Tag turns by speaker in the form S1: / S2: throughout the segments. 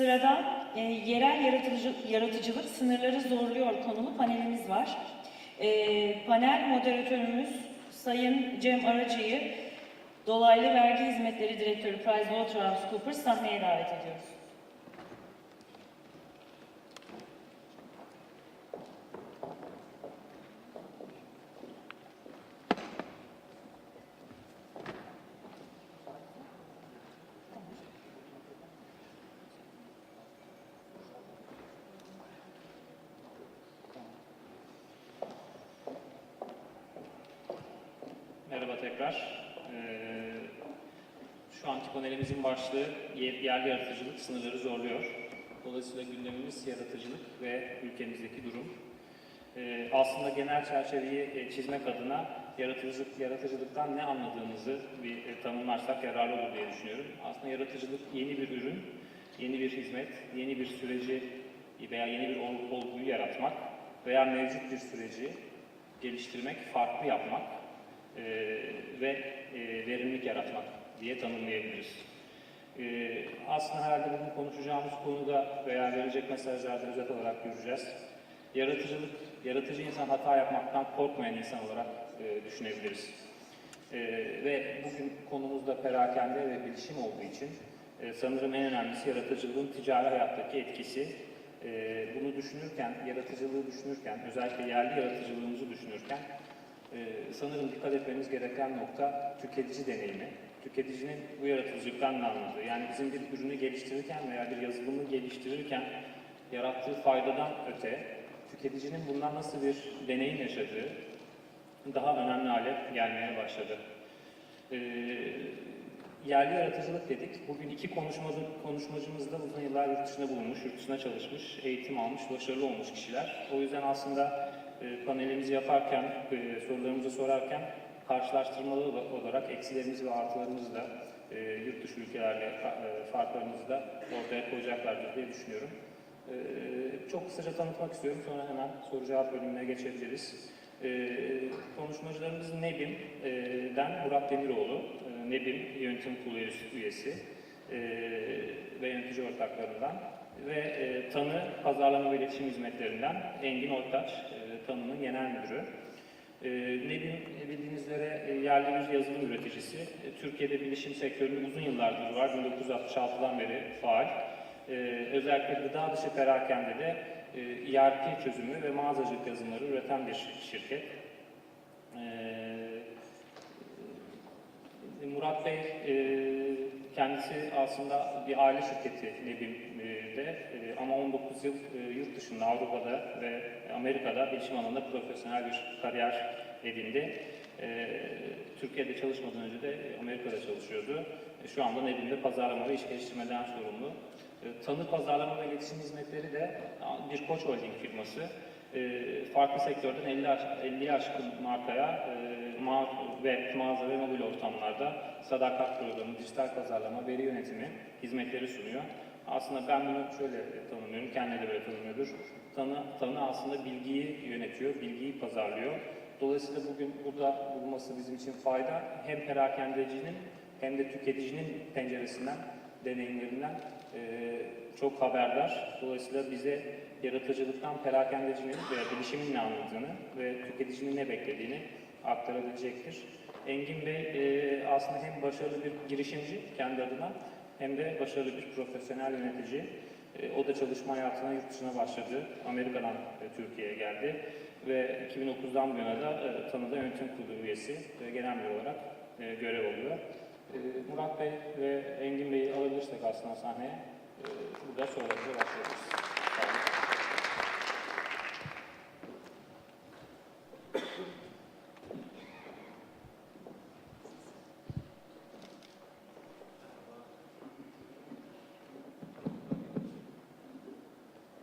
S1: Sırada e, yerel yaratıcı, yaratıcılık sınırları zorluyor konulu panelimiz var. E, panel moderatörümüz Sayın Cem Aracı'yı Dolaylı Vergi Hizmetleri Direktörü PricewaterhouseCoopers sahneye davet ediyoruz.
S2: Merhaba tekrar. Ee, şu panelimizin başlığı yer- yerli yaratıcılık sınırları zorluyor. Dolayısıyla gündemimiz yaratıcılık ve ülkemizdeki durum. Ee, aslında genel çerçeveyi e, çizmek adına yaratıcılık, yaratıcılıktan ne anladığımızı bir e, tanımlarsak yararlı olur diye düşünüyorum. Aslında yaratıcılık yeni bir ürün, yeni bir hizmet, yeni bir süreci veya yeni bir ol- olguyu yaratmak veya mevcut bir süreci geliştirmek, farklı yapmak e, ve e, verimlilik yaratmak diye tanımlayabiliriz. E, aslında herhalde bugün konuşacağımız konuda veya verecek mesajlarda özet olarak göreceğiz. Yaratıcılık, yaratıcı insan hata yapmaktan korkmayan insan olarak e, düşünebiliriz. E, ve bugün konumuz da perakende ve bilişim olduğu için e, sanırım en önemlisi yaratıcılığın ticari hayattaki etkisi. E, bunu düşünürken, yaratıcılığı düşünürken, özellikle yerli yaratıcılığımızı düşünürken ee, sanırım dikkat etmemiz gereken nokta tüketici deneyimi. Tüketicinin bu yaratıcılıktan ne anladığı? Yani bizim bir ürünü geliştirirken veya bir yazılımı geliştirirken yarattığı faydadan öte tüketicinin bundan nasıl bir deneyim yaşadığı daha önemli hale gelmeye başladı. Ee, yerli yaratıcılık dedik. Bugün iki konuşmacı, konuşmacımız da uzun yıllar yurt dışında bulunmuş, yurt dışına çalışmış, eğitim almış, başarılı olmuş kişiler. O yüzden aslında e, panelimizi yaparken, e, sorularımızı sorarken karşılaştırmalı olarak eksilerimizi ve artılarımızı da e, yurt dışı ülkelerle e, farklarımızı da ortaya koyacaklardır diye düşünüyorum. E, çok kısaca tanıtmak istiyorum, sonra hemen soru cevap bölümüne geçebiliriz. E, konuşmacılarımız NEBİM'den Murat Demiroğlu, e, NEBİM Yönetim Kurulu üyesi e, ve yönetici ortaklarından ve e, Tanı Pazarlama ve İletişim Hizmetlerinden Engin Ortaç, e, Tanı'nın genel müdürü. E, Nedim e, bildiğiniz üzere e, yerli bir yazılım üreticisi. E, Türkiye'de bilişim sektöründe uzun yıllardır var, 1966'dan beri faal. E, özellikle gıda dışı perakende de ERP çözümü ve mağazacılık yazılımları üreten bir şirket. E, Murat Bey kendisi aslında bir aile şirketi Nebim'de e, ama 19 yıl e, yurt dışında Avrupa'da ve Amerika'da bilişim alanında profesyonel bir kariyer edindi. E, Türkiye'de çalışmadan önce de Amerika'da çalışıyordu. E, Şu anda Nebim'de pazarlama ve iş geliştirmeden sorumlu. E, Tanı Pazarlama ve İletişim Hizmetleri de bir koç holding firması. E, farklı sektörden 50 aş- 50'ye aşkın markaya e, ma ve mağaza ve mobil ortamlarda sadakat programı, dijital pazarlama, veri yönetimi hizmetleri sunuyor. Aslında ben bunu şöyle tanımlıyorum, kendine de böyle tanımlıyordur. Tanı, tanı aslında bilgiyi yönetiyor, bilgiyi pazarlıyor. Dolayısıyla bugün burada bulunması bizim için fayda. Hem perakendecinin hem de tüketicinin penceresinden, deneyimlerinden e, çok haberdar. Dolayısıyla bize yaratıcılıktan perakendecinin veya bilişimin ne anladığını ve tüketicinin ne beklediğini aktarabilecektir. Engin Bey e, aslında hem başarılı bir girişimci kendi adına hem de başarılı bir profesyonel yönetici. E, o da çalışma hayatına yurt dışına başladı. Amerika'dan e, Türkiye'ye geldi ve 2009'dan bu yana da e, tanıda yönetim kurulu üyesi ve genel müdür olarak e, görev alıyor. E, Murat Bey ve Engin Bey'i alabilirsek aslında sahneye e, burada sorularımıza başlayabiliriz. Sağ olun.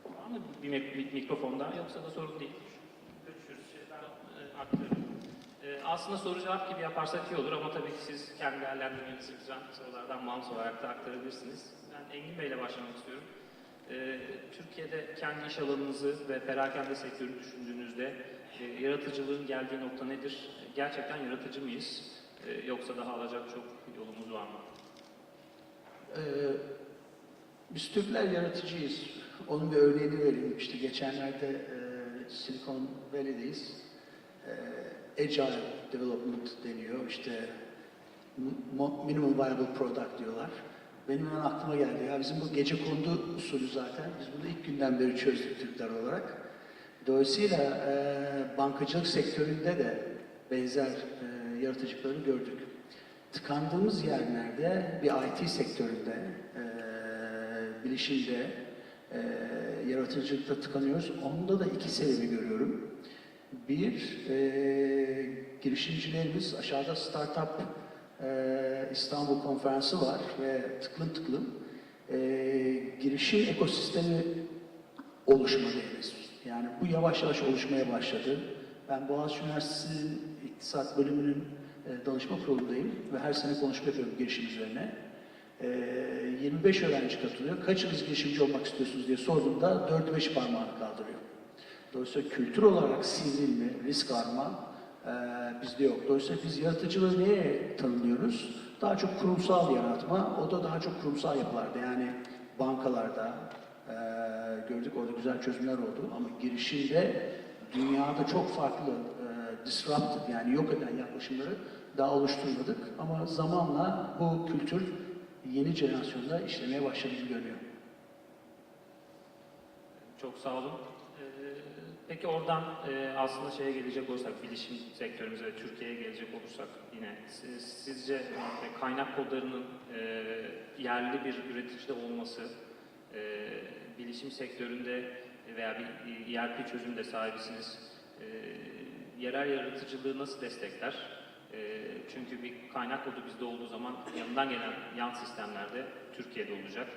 S2: Var mı bir mik- mik- mikrofonda yoksa da sorun değil. Görüşürüz. E. E, aslında soru cevap gibi yaparsak iyi olur ama tabii ki siz kendi değerlendirmenizi lütfen sorulardan bağımsız olarak da aktarabilirsiniz. Ben Engin Bey ile başlamak istiyorum. E, Türkiye'de kendi iş alanınızı ve perakende sektörü düşündüğünüzde e, yaratıcılığın geldiği nokta nedir? Gerçekten yaratıcı mıyız? E, yoksa daha alacak çok yolumuz var mı?
S3: Ee, Biz Türkler yaratıcıyız. Onun bir örneğini vereyim. İşte geçenlerde e, Silicon Valley'deyiz. E, Agile Development deniyor. İşte Minimum Viable Product diyorlar. Benim hemen aklıma geldi. Ya bizim bu gece kondu usulü zaten. Biz bunu ilk günden beri çözdük Türkler olarak. Dolayısıyla e, bankacılık sektöründe de benzer e, yaratıcılıkları gördük. Tıkandığımız yerlerde bir IT sektöründe, e, bilişimde, e, yaratıcılıkta tıkanıyoruz. Onda da iki sebebi görüyorum. Bir, e, girişimcilerimiz aşağıda Startup e, İstanbul Konferansı var ve tıklım tıklım e, girişim ekosistemi oluşmadayız. Yani bu yavaş yavaş oluşmaya başladı. Ben Boğaziçi Üniversitesi İktisat Bölümünün e, danışma kurulundayım ve her sene konuşma yapıyorum girişim üzerine. E, 25 öğrenci katılıyor. Kaçınız girişimci olmak istiyorsunuz diye sorduğumda 4'ü 5 parmağını kaldırıyor. Dolayısıyla kültür olarak sivrilme, risk alma e, bizde yok. Dolayısıyla biz yaratıcılığı neye tanımlıyoruz? Daha çok kurumsal yaratma, o da daha çok kurumsal yapılarda yani bankalarda e, gördük orada güzel çözümler oldu ama girişimde dünyada çok farklı e, disruptive yani yok eden yaklaşımları daha oluşturmadık ama zamanla bu kültür yeni jenerasyonda işlemeye başladı gibi görünüyor.
S2: Çok sağ olun. Ee, Peki oradan e, aslında şeye gelecek olursak, bilişim sektörümüze Türkiye'ye gelecek olursak yine siz, sizce e, kaynak kodlarının e, yerli bir üreticide olması, e, bilişim sektöründe veya bir ERP çözümde sahibisiniz, e, yerel yaratıcılığı nasıl destekler? E, çünkü bir kaynak kodu bizde olduğu zaman yanından gelen yan sistemlerde Türkiye'de olacak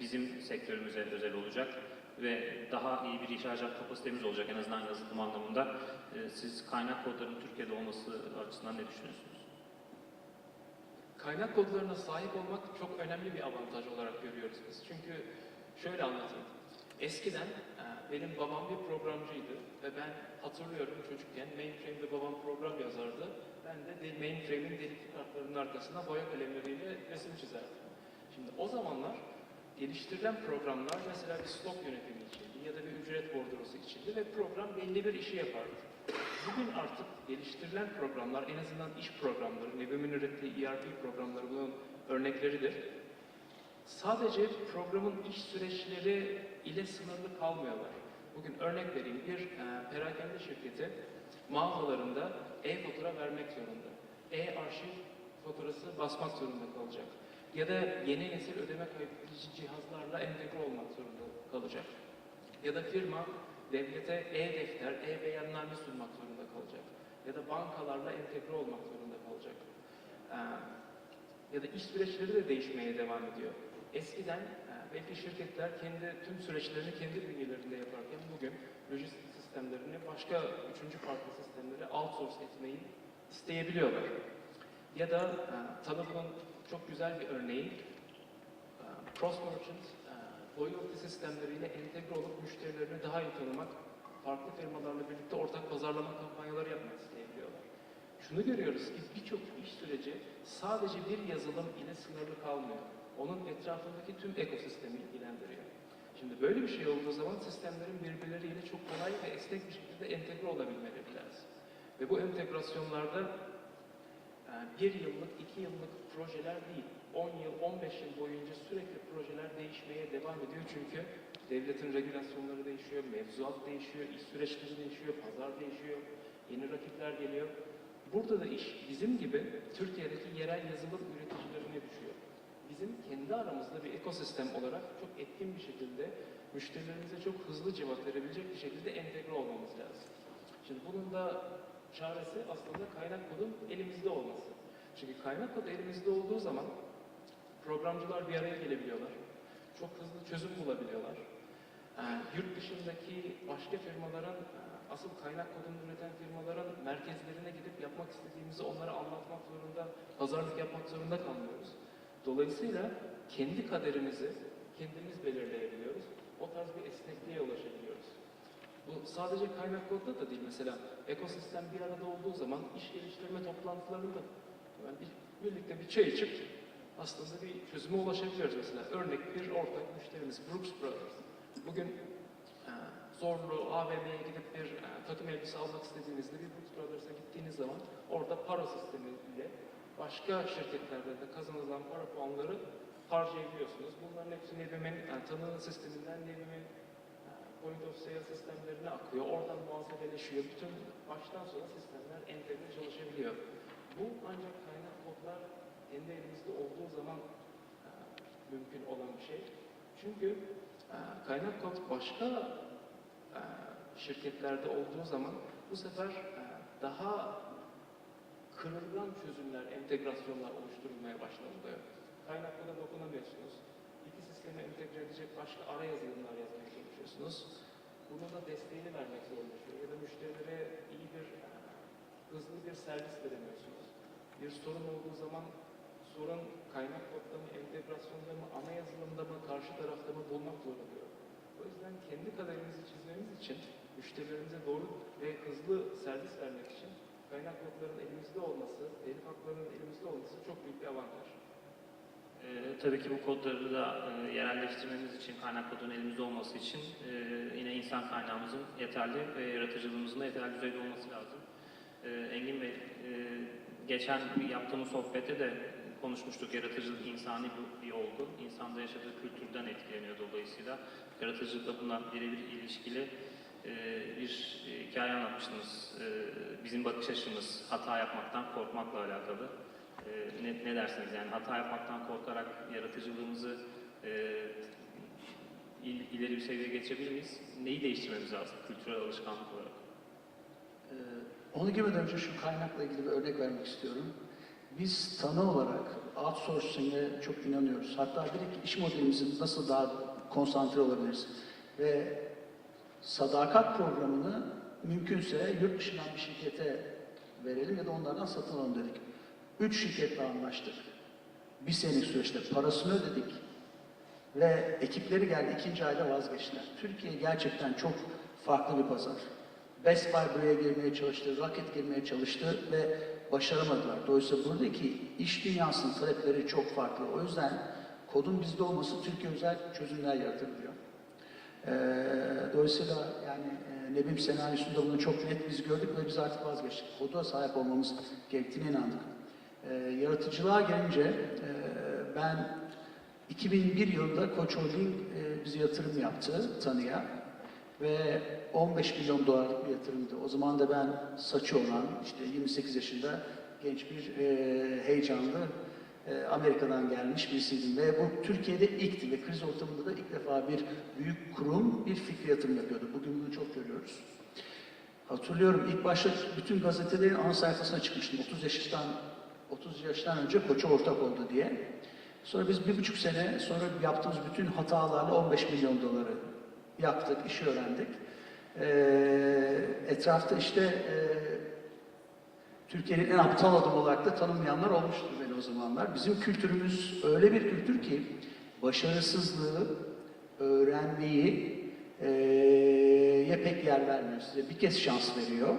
S2: bizim sektörümüze özel olacak ve daha iyi bir ihracat kapasitemiz olacak en azından yazılım anlamında. E, siz kaynak kodlarının Türkiye'de olması açısından ne düşünüyorsunuz?
S4: Kaynak kodlarına sahip olmak çok önemli bir avantaj olarak görüyoruz biz. Çünkü şöyle anlatayım. Eskiden e, benim babam bir programcıydı ve ben hatırlıyorum çocukken mainframe'de babam program yazardı. Ben de mainframe'in delikli kartlarının arkasına boya kalemleriyle resim çizerdim. Şimdi o zamanlar geliştirilen programlar mesela bir stok yönetimi içindi ya da bir ücret bordrosu içindi ve program belli bir işi yapardı. Bugün artık geliştirilen programlar, en azından iş programları, Nebim'in ürettiği ERP programları bunun örnekleridir. Sadece programın iş süreçleri ile sınırlı kalmıyorlar. Bugün örnek vereyim, bir e, perakende şirketi mağazalarında e-fatura vermek zorunda. E-arşiv faturası basmak zorunda kalacak. Ya da yeni nesil ödeme kaydedici cihazlarla entegre olmak zorunda kalacak. Ya da firma devlete e-defter, e-beyanname sunmak zorunda kalacak. Ya da bankalarla entegre olmak zorunda kalacak. Ya da iş süreçleri de değişmeye devam ediyor. Eskiden belki şirketler kendi tüm süreçlerini kendi bünyelerinde yaparken bugün lojistik sistemlerini başka üçüncü farklı sistemlere outsource etmeyi isteyebiliyorlar. Ya da e, tanıdığım çok güzel bir örneği e, cross merchant e, loyalty sistemleriyle entegre olup müşterilerini daha iyi tanımak, farklı firmalarla birlikte ortak pazarlama kampanyaları yapmak isteyebiliyorlar. Şunu görüyoruz ki birçok iş süreci sadece bir yazılım ile sınırlı kalmıyor. Onun etrafındaki tüm ekosistemi ilgilendiriyor. Şimdi böyle bir şey olduğu zaman sistemlerin birbirleriyle çok kolay ve esnek bir şekilde entegre olabilmeleri lazım. Ve bu entegrasyonlarda bir yıllık, iki yıllık projeler değil, 10 yıl, 15 yıl boyunca sürekli projeler değişmeye devam ediyor. Çünkü devletin regülasyonları değişiyor, mevzuat değişiyor, iş süreçleri değişiyor, pazar değişiyor, yeni rakipler geliyor. Burada da iş bizim gibi Türkiye'deki yerel yazılım düşüyor. Bizim kendi aramızda bir ekosistem olarak çok etkin bir şekilde müşterilerimize çok hızlı cevap verebilecek bir şekilde entegre olmamız lazım. Şimdi bunun da çaresi aslında kaynak kodun elimizde olması. Çünkü kaynak kod elimizde olduğu zaman programcılar bir araya gelebiliyorlar. Çok hızlı çözüm bulabiliyorlar. Ee, yurt dışındaki başka firmaların, e, asıl kaynak kodunu üreten firmaların merkezlerine gidip yapmak istediğimizi onlara anlatmak zorunda, pazarlık yapmak zorunda kalmıyoruz. Dolayısıyla kendi kaderimizi kendimiz belirleyebiliyoruz. O tarz bir esnekliğe ulaşabiliyoruz. Bu sadece kaynak kodda da değil. Mesela ekosistem bir arada olduğu zaman iş geliştirme toplantılarında yani bir, birlikte bir çay içip aslında bir çözüme ulaşabiliyoruz mesela. Örnek bir ortak müşterimiz Brooks Brothers. Bugün e, Zorlu AVM'ye gidip bir e, takım elbise almak istediğinizde bir Brooks Brothers'a gittiğiniz zaman orada para sistemiyle başka şirketlerde de kazanılan para puanları harcayabiliyorsunuz. Bunların hepsi Nebim'in yani tanığı sisteminden Nebim'in e, point of sale sistemlerine akıyor. Oradan muhasebeleşiyor. Bütün baştan sona sistemler entegre çalışabiliyor. Bu ancak kaynak kodlar kendi elimizde olduğu zaman e, mümkün olan bir şey. Çünkü e, kaynak kod başka şirketlerde olduğu zaman bu sefer daha çözümler, entegrasyonlar oluşturulmaya başlanıyor. Kaynak koda dokunamıyorsunuz. İki sisteme entegre edecek başka ara yazılımlar yazmaya çalışıyorsunuz. Bunun da desteğini vermek zorlaşıyor. Ya da müşterilere iyi bir, e, hızlı bir servis veremiyorsunuz. Bir sorun olduğu zaman sorun kaynak kodda mı, entegrasyonda mı, ana yazılımda mı, karşı tarafta mı bulmak zor oluyor. O yüzden kendi kaderimizi çizmemiz için müşterilerimize doğru ve hızlı servis vermek için kaynak kodların elimizde olması, telif haklarının elimizde olması çok büyük bir avantaj.
S2: Ee, tabii ki bu kodları da e, yerelleştirmemiz için, kaynak kodunun elimizde olması için e, yine insan kaynağımızın yeterli ve yaratıcılığımızın da yeterli düzeyde olması lazım. E, Engin Bey, e, geçen yaptığımız sohbette de konuşmuştuk. Yaratıcılık insani bir, bir olgu. İnsanda yaşadığı kültürden etkileniyor dolayısıyla. Yaratıcılıkla buna birebir ilişkili bir e, hikaye anlatmıştınız. E, bizim bakış açımız hata yapmaktan korkmakla alakalı. Ee, ne, ne dersiniz yani hata yapmaktan korkarak yaratıcılığımızı e, il- ileri bir seviyeye geçebilir miyiz? Neyi değiştirmemiz lazım kültürel alışkanlık olarak?
S3: Ee, Onu girmeden önce şu kaynakla ilgili bir örnek vermek istiyorum. Biz tanı olarak outsourcing'e çok inanıyoruz. Hatta ki iş modelimizi nasıl daha konsantre olabiliriz? Ve sadakat programını mümkünse yurt dışından bir şirkete verelim ya da onlardan satın alalım dedik. Üç şirketle anlaştık. Bir senelik süreçte parasını ödedik ve ekipleri geldi ikinci ayda vazgeçtiler. Türkiye gerçekten çok farklı bir pazar. Best Buy buraya girmeye çalıştı, Rocket girmeye çalıştı ve başaramadılar. Dolayısıyla buradaki iş dünyasının talepleri çok farklı. O yüzden kodun bizde olması Türkiye özel çözümler yaratabiliyor. Ee, dolayısıyla yani e, Nebim senaryosunda bunu çok net biz gördük ve biz artık vazgeçtik. Koda sahip olmamız gerektiğine inandık. Ee, yaratıcılığa gelince e, ben 2001 yılında Koç Holding e, bize yatırım yaptı tanıya ve 15 milyon dolarlık bir yatırımdı. O zaman da ben saçı olan işte 28 yaşında genç bir e, heyecanlı e, Amerika'dan gelmiş birisiydim ve bu Türkiye'de ilkti ve kriz ortamında da ilk defa bir büyük kurum bir fikri yatırım yapıyordu. Bugün bunu çok görüyoruz. Hatırlıyorum ilk başta bütün gazetelerin ana sayfasına çıkmıştım. 30 yaşından 30 yaştan önce koça ortak oldu diye. Sonra biz bir buçuk sene sonra yaptığımız bütün hatalarla 15 milyon doları yaptık, işi öğrendik. Ee, etrafta işte e, Türkiye'nin en aptal adam olarak da tanımlayanlar olmuştur beni o zamanlar. Bizim kültürümüz öyle bir kültür ki başarısızlığı, öğrenmeyi ye pek yer vermiyor size. Bir kez şans veriyor.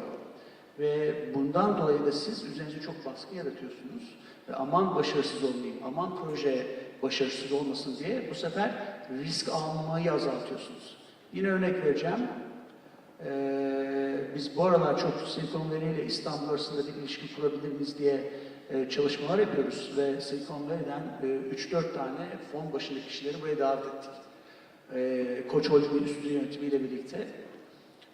S3: Ve bundan dolayı da siz üzerinize çok baskı yaratıyorsunuz. Ve aman başarısız olmayayım, aman proje başarısız olmasın diye bu sefer risk almayı azaltıyorsunuz. Yine örnek vereceğim. Ee, biz bu aralar çok Silikon Valley ile İstanbul arasında bir ilişki kurabilir miyiz diye e, çalışmalar yapıyoruz ve Silikon Valley'den e, 3-4 tane fon başındaki kişileri buraya davet ettik. E, Koç Holding'in üst düzey yönetimiyle birlikte.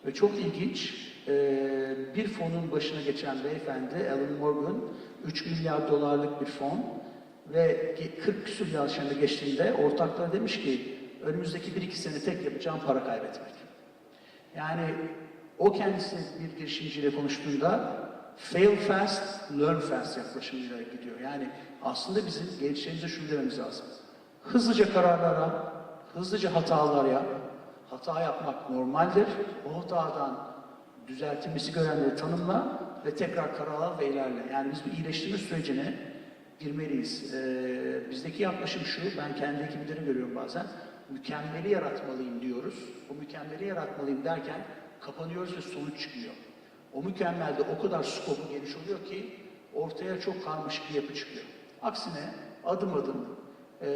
S3: Ve çok ilginç, e, bir fonun başına geçen beyefendi Alan Morgan, 3 milyar dolarlık bir fon ve 40 küsur içinde geçtiğinde ortaklar demiş ki önümüzdeki 1-2 sene tek yapacağım para kaybetmek. Yani o kendisi bir girişimciyle konuştuğunda fail fast, learn fast yaklaşımıyla gidiyor. Yani aslında bizim gençlerimize şunu dememiz lazım. Hızlıca kararlar al, hızlıca hatalar yap. Hata yapmak normaldir. O hatadan düzeltilmesi görenleri tanımla ve tekrar karar al ve ilerle. Yani biz bu iyileştirme sürecine girmeliyiz. Ee, bizdeki yaklaşım şu, ben kendi ekibimde görüyorum bazen. Mükemmeli yaratmalıyım diyoruz. O mükemmeli yaratmalıyım derken kapanıyoruz ve sonuç çıkmıyor. O mükemmelde o kadar skopu geniş oluyor ki ortaya çok karmaşık bir yapı çıkıyor. Aksine adım adım e,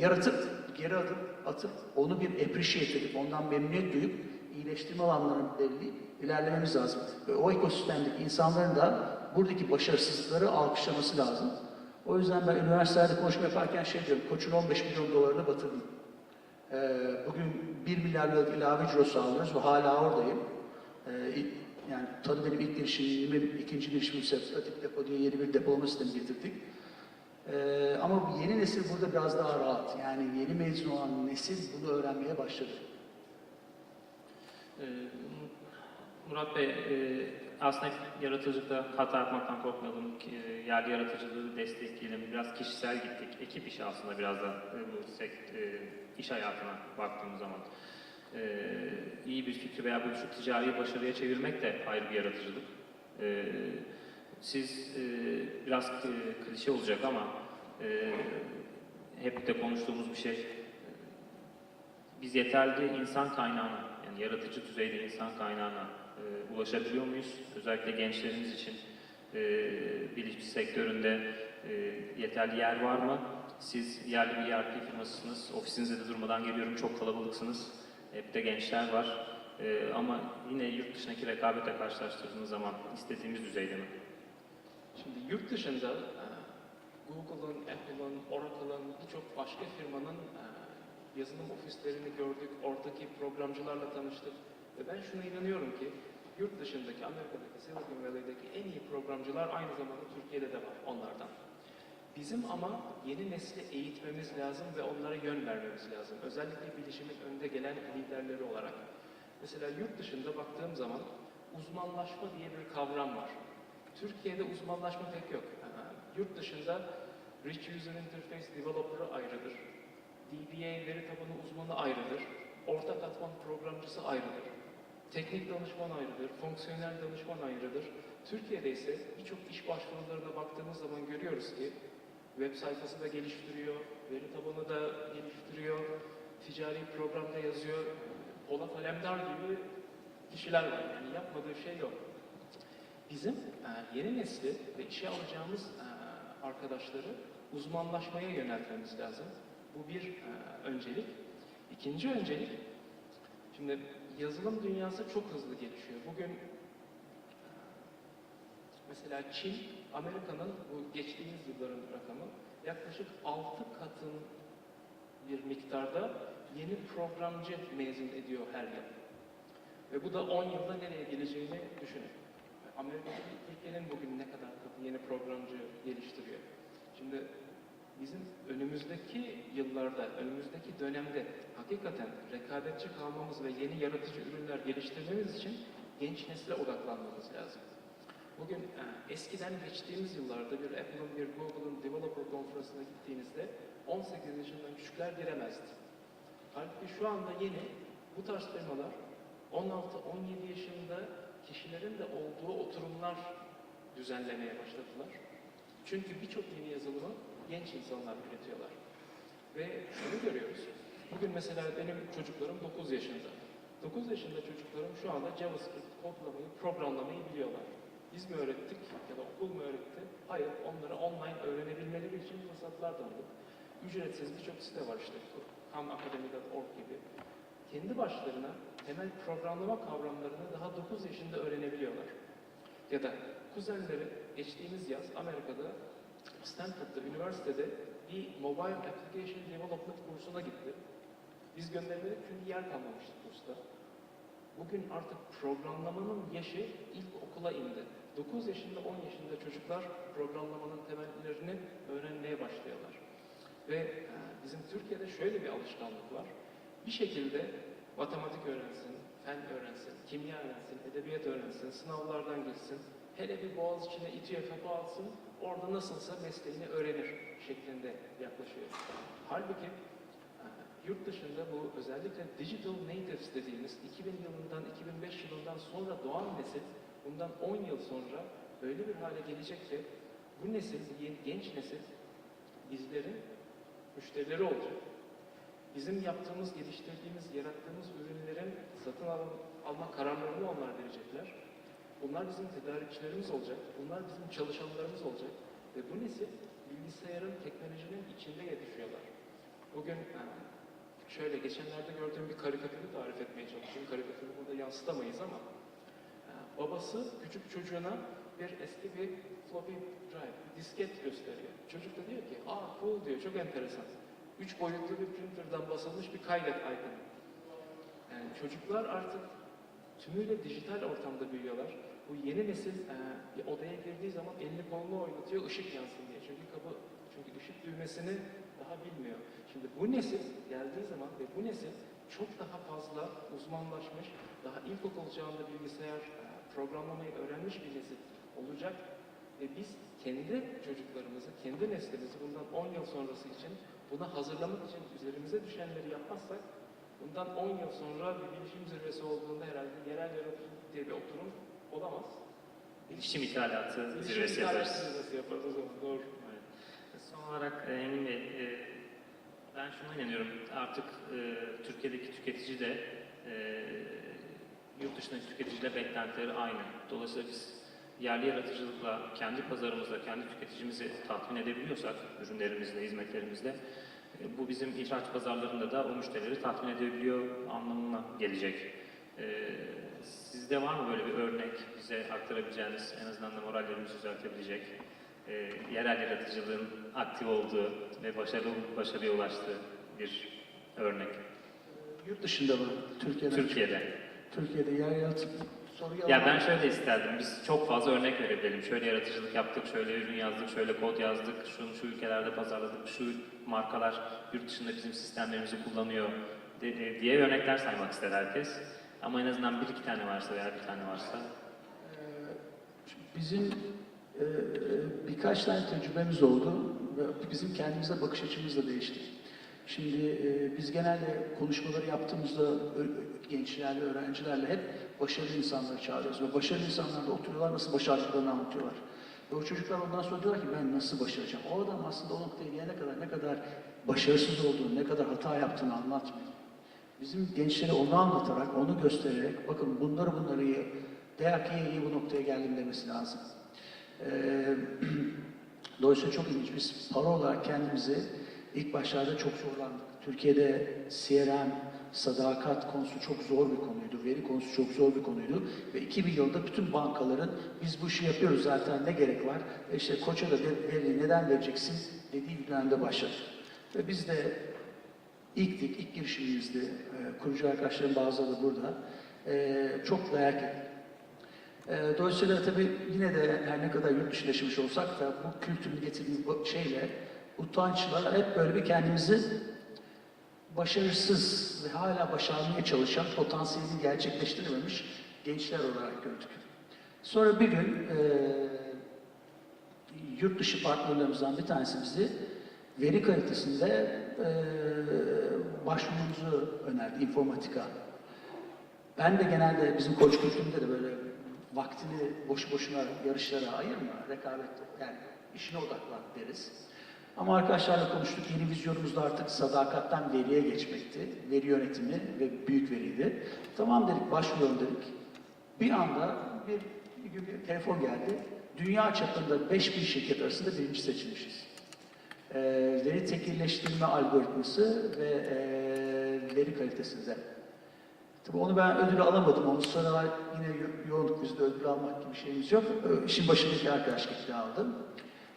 S3: yaratıp, geri adım atıp, onu bir appreciate edip, ondan memnuniyet duyup, iyileştirme alanlarını belli ilerlememiz lazım. Ve o ekosistemdeki insanların da buradaki başarısızlıkları alkışlaması lazım. O yüzden ben üniversitelerde konuşma yaparken şey diyorum, koçun 15 milyon dolarını batırdım. Ee, bugün 1 milyar liralık ilave ciro sağlıyoruz ve hala oradayım. İlk- yani tabii benim ilk girişimimi, ikinci girişimim Statik Depo diye yeni bir depolama sistemi getirdik. Ee, ama yeni nesil burada biraz daha rahat. Yani yeni mezun olan nesil bunu öğrenmeye başladı.
S2: Ee, Murat Bey, e, aslında yaratıcılıkta hata yapmaktan korkmayalım. Ki, e, Yerli yaratıcılığı destekleyelim. Biraz kişisel gittik. Ekip işi aslında biraz da e, bu e, iş hayatına baktığımız zaman. E, iyi bir fikri veya bu şu ticari başarıya çevirmek de ayrı bir yaratıcılık. E, siz e, biraz e, klişe olacak ama e, hep de konuştuğumuz bir şey biz yeterli insan kaynağına, yani yaratıcı düzeyde insan kaynağına e, ulaşabiliyor muyuz? Özellikle gençlerimiz için e, bilişim sektöründe e, yeterli yer var mı? Siz yerli bir ERP firmasısınız, ofisinizde de durmadan geliyorum, çok kalabalıksınız. Hep de gençler var. E, ama yine yurt dışındaki rekabetle karşılaştırdığınız zaman istediğimiz düzeyde mi?
S4: Şimdi yurt dışında e, Google'ın, Apple'ın, Oracle'ın birçok başka firmanın e, yazılım ofislerini gördük, oradaki programcılarla tanıştık. Ve ben şuna inanıyorum ki yurt dışındaki Amerika'daki Silicon Valley'deki en iyi programcılar aynı zamanda Türkiye'de de var onlardan. Bizim ama yeni nesli eğitmemiz lazım ve onlara yön vermemiz lazım. Özellikle bilişimin önde gelen liderleri olarak. Mesela yurt dışında baktığım zaman uzmanlaşma diye bir kavram var. Türkiye'de uzmanlaşma pek yok. Ee, Yurt dışında Rich User Interface Developer'ı ayrıdır. DBA veri tabanı uzmanı ayrıdır. Orta katman programcısı ayrıdır. Teknik danışman ayrıdır. Fonksiyonel danışman ayrıdır. Türkiye'de ise birçok iş başvurularına baktığımız zaman görüyoruz ki web sayfası da geliştiriyor, veri tabanı da geliştiriyor, ticari programda yazıyor. Polat Alemdar gibi kişiler var. Yani yapmadığı şey yok. Bizim e, yeni nesli ve işe alacağımız e, arkadaşları uzmanlaşmaya yöneltmemiz lazım. Bu bir e, öncelik. İkinci öncelik, şimdi yazılım dünyası çok hızlı gelişiyor. Bugün mesela Çin, Amerika'nın bu geçtiğimiz yılların rakamı yaklaşık 6 katın bir miktarda yeni programcı mezun ediyor her yıl. Ve bu da 10 yılda nereye geleceğini düşünün. Amerika, Türkiye'nin bugün ne kadar yeni programcı geliştiriyor. Şimdi bizim önümüzdeki yıllarda, önümüzdeki dönemde hakikaten rekabetçi kalmamız ve yeni yaratıcı ürünler geliştirmemiz için genç nesle odaklanmamız lazım. Bugün e, eskiden geçtiğimiz yıllarda bir Apple'ın, bir Google'ın developer konferansına gittiğinizde 18 yaşından küçükler giremezdi. Halbuki şu anda yeni bu tarz firmalar 16-17 yaşında kişilerin de olduğu oturumlar düzenlemeye başladılar. Çünkü birçok yeni yazılımı genç insanlar üretiyorlar. Ve şunu görüyoruz. Bugün mesela benim çocuklarım 9 yaşında. 9 yaşında çocuklarım şu anda JavaScript kodlamayı, programlamayı biliyorlar. Biz mi öğrettik ya da okul mu öğretti? Hayır, onları online öğrenebilmeleri için fırsatlar tanıdık. Ücretsiz birçok site var işte, hanakademi.org gibi. Kendi başlarına temel programlama kavramlarını daha 9 yaşında öğrenebiliyorlar. Ya da kuzenleri geçtiğimiz yaz Amerika'da Stanford'da, üniversitede bir mobile application development kursuna gitti. Biz göndermedik çünkü yer kalmamıştı kursta. Bugün artık programlamanın yaşı ilk okula indi. 9 yaşında, 10 yaşında çocuklar programlamanın temellerini öğrenmeye başlıyorlar. Ve e, bizim Türkiye'de şöyle bir alışkanlık var. Bir şekilde matematik öğrensin, fen öğrensin, kimya öğrensin, edebiyat öğrensin, sınavlardan geçsin, hele bir boğaz içine İTÜ'ye alsın, orada nasılsa mesleğini öğrenir şeklinde yaklaşıyor. Halbuki e, yurt dışında bu özellikle digital natives dediğimiz 2000 yılından 2005 yılından sonra doğan nesil bundan 10 yıl sonra öyle bir hale gelecek ki bu nesil, yeni- genç nesil bizlerin müşterileri olacak. Bizim yaptığımız, geliştirdiğimiz, yarattığımız ürünlerin satın al alma kararlarını onlar verecekler. Bunlar bizim tedarikçilerimiz olacak. Bunlar bizim çalışanlarımız olacak. Ve bu nesil bilgisayarın, teknolojinin içinde yetişiyorlar. Bugün e, şöyle geçenlerde gördüğüm bir karikatürü tarif etmeye çalışıyorum. Karikatürü burada yansıtamayız ama babası küçük çocuğuna bir eski bir floppy drive, disket gösteriyor. Çocuk da diyor ki, aa cool diyor, çok enteresan. Üç boyutlu bir printer'dan basılmış bir kaydet iconu. Yani çocuklar artık tümüyle dijital ortamda büyüyorlar. Bu yeni nesil e, odaya girdiği zaman elini kolunu oynatıyor ışık yansın diye. Çünkü kapı, çünkü ışık düğmesini daha bilmiyor. Şimdi bu nesil geldiği zaman ve bu nesil çok daha fazla uzmanlaşmış, daha ilkokul çağında bilgisayar e, programlamayı öğrenmiş bir nesil olacak. Ve biz kendi çocuklarımızı, kendi neslimizi bundan 10 yıl sonrası için buna hazırlamak için üzerimize düşenleri yapmazsak bundan 10 yıl sonra bir bilişim zirvesi olduğunda herhalde yerel yaratıcılık diye bir oturum olamaz.
S2: Bilişim ithalatı
S4: Bilişim
S2: zirvesi yaparız.
S4: zirvesi yaparız o zaman doğru.
S2: Evet. Son olarak e, Emin Bey, e, ben şuna inanıyorum. Artık e, Türkiye'deki tüketici de e, yurt dışındaki tüketiciyle beklentileri aynı. Dolayısıyla biz yerli yaratıcılıkla, kendi pazarımızda, kendi tüketicimizi tatmin edebiliyorsak, ürünlerimizle, hizmetlerimizle, e, bu bizim ihraç pazarlarında da o müşterileri tatmin edebiliyor anlamına gelecek. E, sizde var mı böyle bir örnek bize aktarabileceğiniz, en azından da morallerimizi düzeltebilecek? e, yerel yaratıcılığın aktif olduğu ve başarılı başarıya ulaştığı bir örnek.
S3: Yurt dışında mı? Türkiye'de.
S2: Türkiye'de.
S3: Türkiye'de yer yaratıp soruyu
S2: Ya ben şöyle isterdim. Biz çok fazla örnek verebilelim. Şöyle yaratıcılık yaptık, şöyle ürün yazdık, şöyle kod yazdık, şunu şu ülkelerde pazarladık, şu markalar yurt dışında bizim sistemlerimizi kullanıyor de- de- diye örnekler saymak ister herkes. Ama en azından bir iki tane varsa veya bir tane varsa
S3: Bizim e, birkaç tane tecrübemiz oldu ve bizim kendimize bakış açımız da değişti. Şimdi e, biz genelde konuşmaları yaptığımızda gençlerle, öğrencilerle hep başarılı insanları çağırıyoruz ve başarılı insanlar da oturuyorlar nasıl başardıklarını anlatıyorlar. Ve o çocuklar ondan sonra diyorlar ki ben nasıl başaracağım? O adam aslında o noktaya gelene kadar ne kadar başarısız olduğunu, ne kadar hata yaptığını anlatmıyor. Bizim gençlere onu anlatarak, onu göstererek, bakın bunları bunları iyi, dayak iyi iyi bu noktaya geldim demesi lazım. Ee, Dolayısıyla çok ilginç. Biz para olarak kendimizi ilk başlarda çok zorlandık. Türkiye'de CRM, sadakat konusu çok zor bir konuydu. Veri konusu çok zor bir konuydu. Ve 2000 yılında bütün bankaların biz bu işi yapıyoruz zaten ne gerek var? E İşte koça da veriyi neden vereceksin dediği bir dönemde başladık. Ve biz de İlktik, ilk girişimimizdi. Ee, kurucu arkadaşlarım bazıları da burada. Ee, çok dayak yedik. Ee, dolayısıyla tabii yine de her ne kadar yurt dışında yaşamış olsak da bu kültürün getirdiği bu şeyle, utançla hep böyle bir kendimizi başarısız ve hala başarmaya çalışan, potansiyelini gerçekleştirememiş gençler olarak gördük. Sonra bir gün eee yurt dışı partnerlerimizden bir tanesi bizi veri kalitesinde eee başvurumuzu önerdi, informatika. Ben de genelde bizim koç kültüründe de böyle vaktini boş boşuna yarışlara ayırma, rekabet yani işine odaklan deriz. Ama arkadaşlarla konuştuk, yeni vizyonumuz da artık sadakattan veriye geçmekti. Veri yönetimi ve büyük veriydi. Tamam dedik, başvuralım dedik. Bir anda bir, bir gün bir telefon geldi. Dünya çapında 5000 şirket arasında birinci seçilmişiz. Ee, veri tekilleştirme algoritması ve ee, veri kalitesinde. Tabii onu ben ödül alamadım. Onu sonra yine yo- yoğunluk bizde ödül almak gibi şeyimiz yok. Ö, İşin başındaki arkadaş gitti aldım.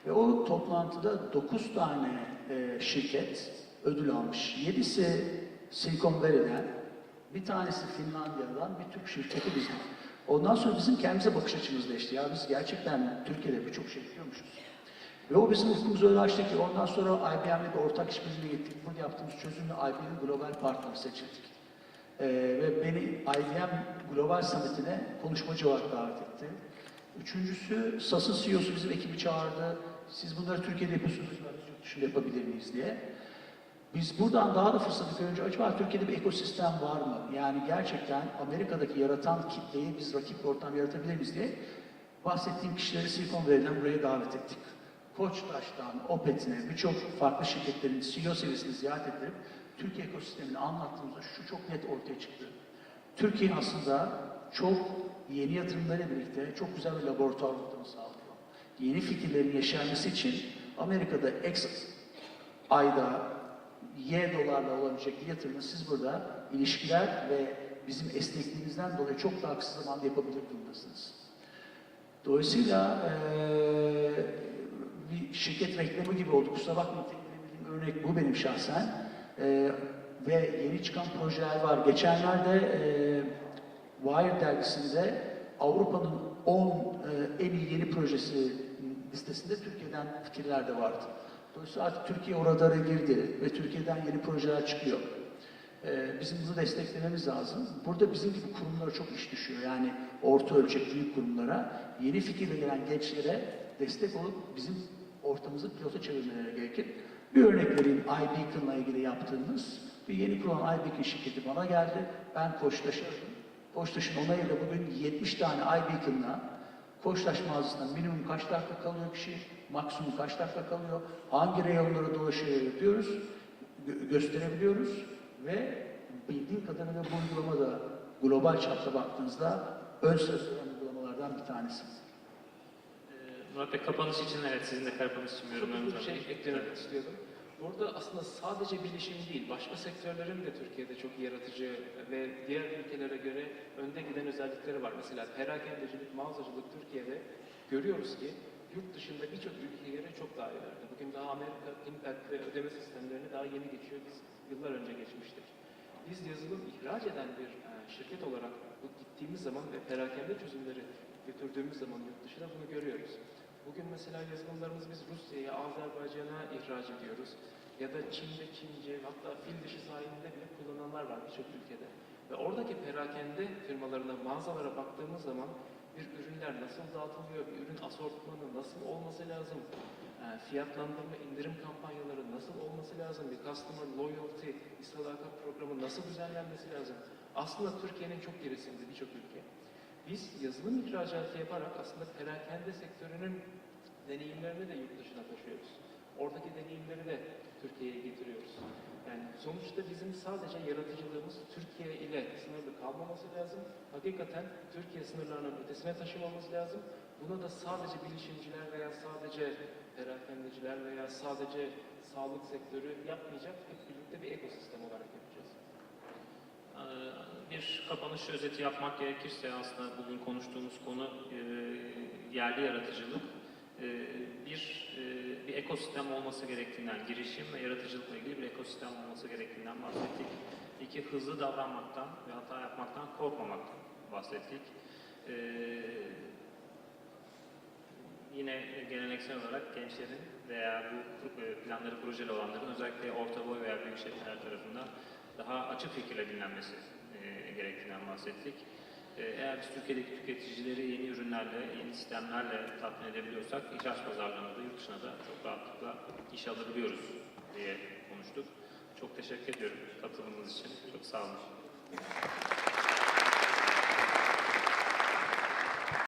S3: Ve o toplantıda 9 tane e, şirket ödül almış. 7'si Silicon Valley'den, bir tanesi Finlandiya'dan, bir Türk şirketi bizden. Ondan sonra bizim kendimize bakış açımız değişti. Ya biz gerçekten Türkiye'de birçok şey yapıyormuşuz. Ve o bizim ufkumuzu öyle açtı ki ondan sonra IBM'le bir ortak işbirliğine gittik. Burada yaptığımız çözümle IBM'in global partneri seçildik. Ee, ve beni IBM Global Summit'ine konuşmacı olarak davet etti. Üçüncüsü, SAS'ın CEO'su bizim ekibi çağırdı. Siz bunları Türkiye'de yapıyorsunuz, yurt yapabilir miyiz diye. Biz buradan daha da fırsatı görünce acaba Türkiye'de bir ekosistem var mı? Yani gerçekten Amerika'daki yaratan kitleyi biz rakip bir ortam yaratabilir miyiz diye bahsettiğim kişileri Silicon Valley'den buraya davet ettik. Koçtaş'tan, Opet'ine, birçok farklı şirketlerin CEO seviyesini ziyaret edip Türkiye ekosistemini anlattığımızda şu çok net ortaya çıktı. Türkiye aslında çok yeni yatırımlarla birlikte çok güzel bir laboratuvar ortamı sağlıyor. Yeni fikirlerin yeşermesi için Amerika'da X ayda Y dolarla olabilecek yatırımı siz burada ilişkiler ve bizim esnekliğimizden dolayı çok daha kısa zamanda yapabilir durumdasınız. Dolayısıyla eee, bir şirket reklamı gibi oldu. Kusura bakmayın örnek bu benim şahsen. Eee, ve yeni çıkan projeler var. Geçenlerde eee Wire dergisinde Avrupa'nın 10 eee, en iyi yeni projesi listesinde Türkiye'den fikirler de vardı. Dolayısıyla artık Türkiye oralara girdi ve Türkiye'den yeni projeler çıkıyor. Ee, bizim bunu desteklememiz lazım. Burada bizim gibi kurumlara çok iş düşüyor. Yani orta ölçek büyük kurumlara yeni fikirle gelen gençlere destek olup bizim ortamızı pilota çevirmeleri gerekir. Bir örnek vereyim iBeacon'la ilgili yaptığımız. Bir yeni kurulan iBeacon şirketi bana geldi. Ben Koçtaş'ım. Koçtaş'ın onayıyla bugün 70 tane iBeacon'la Koçtaş mağazasında minimum kaç dakika kalıyor kişi, maksimum kaç dakika kalıyor, hangi reyonlara dolaşıyor yapıyoruz, gö- gösterebiliyoruz ve bildiğim kadarıyla bu uygulama da global çapta baktığınızda ön sırası olan uygulamalardan bir tanesi.
S2: Ee, Murat Bey kapanış için evet sizin de kapanış için bir
S4: Çok
S2: yorumlarınız
S4: hızlı bir
S2: var.
S4: şey eklemek istiyordum. Burada aslında sadece bilişim değil, başka sektörlerin de Türkiye'de çok yaratıcı ve diğer ülkelere göre önde giden özellikleri var. Mesela perakendecilik, mağazacılık Türkiye'de görüyoruz ki yurt dışında birçok ülkeye göre çok daha ileride. Bugün daha Amerika impact ve ödeme sistemlerini daha yeni geçiyor. Biz yıllar önce geçmiştik. Biz yazılım ihraç eden bir e, şirket olarak gittiğimiz zaman ve perakende çözümleri götürdüğümüz zaman yurt dışına bunu görüyoruz. Bugün mesela yazılımlarımızı biz Rusya'ya, Azerbaycan'a ihraç ediyoruz. Ya da Çin'de Çince, hatta fil dişi sahilinde bile kullananlar var birçok ülkede. Ve oradaki perakende firmalarına, mağazalara baktığımız zaman bir ürünler nasıl dağıtılıyor, bir ürün asortmanı nasıl olması lazım, e, fiyatlandırma, indirim kampanyaları nasıl olması lazım, bir customer loyalty, istihbarat programı nasıl düzenlenmesi lazım. Aslında Türkiye'nin çok gerisinde birçok ülke. Biz yazılım ihracatı yaparak aslında perakende sektörünün deneyimlerini de yurt dışına taşıyoruz. Oradaki deneyimleri de Türkiye'ye getiriyoruz. Yani sonuçta bizim sadece yaratıcılığımız Türkiye ile sınırlı kalmaması lazım. Hakikaten Türkiye sınırlarının ötesine taşımamız lazım. Buna da sadece bilişimciler veya sadece perakendeciler veya sadece sağlık sektörü yapmayacak. Hep birlikte bir ekosistem olarak yapacağız.
S2: Ee, Bir kapanış özeti yapmak gerekirse aslında bugün konuştuğumuz konu e, yerli yaratıcılık. E, Bir, e, bir ekosistem olması gerektiğinden, girişim ve yaratıcılıkla ilgili bir ekosistem olması gerektiğinden bahsettik. İki, hızlı davranmaktan ve hata yapmaktan korkmamaktan bahsettik. E, Yine geleneksel olarak gençlerin veya bu planları projeli olanların özellikle orta boy veya büyük şirketler tarafından daha açık fikirle dinlenmesi e, gerektiğinden bahsettik. E, eğer biz Türkiye'deki tüketicileri yeni ürünlerle, yeni sistemlerle tatmin edebiliyorsak ihraç pazarlarında da yurt dışına da çok rahatlıkla iş alabiliyoruz diye konuştuk. Çok teşekkür ediyorum katılımınız için. Çok sağ olun.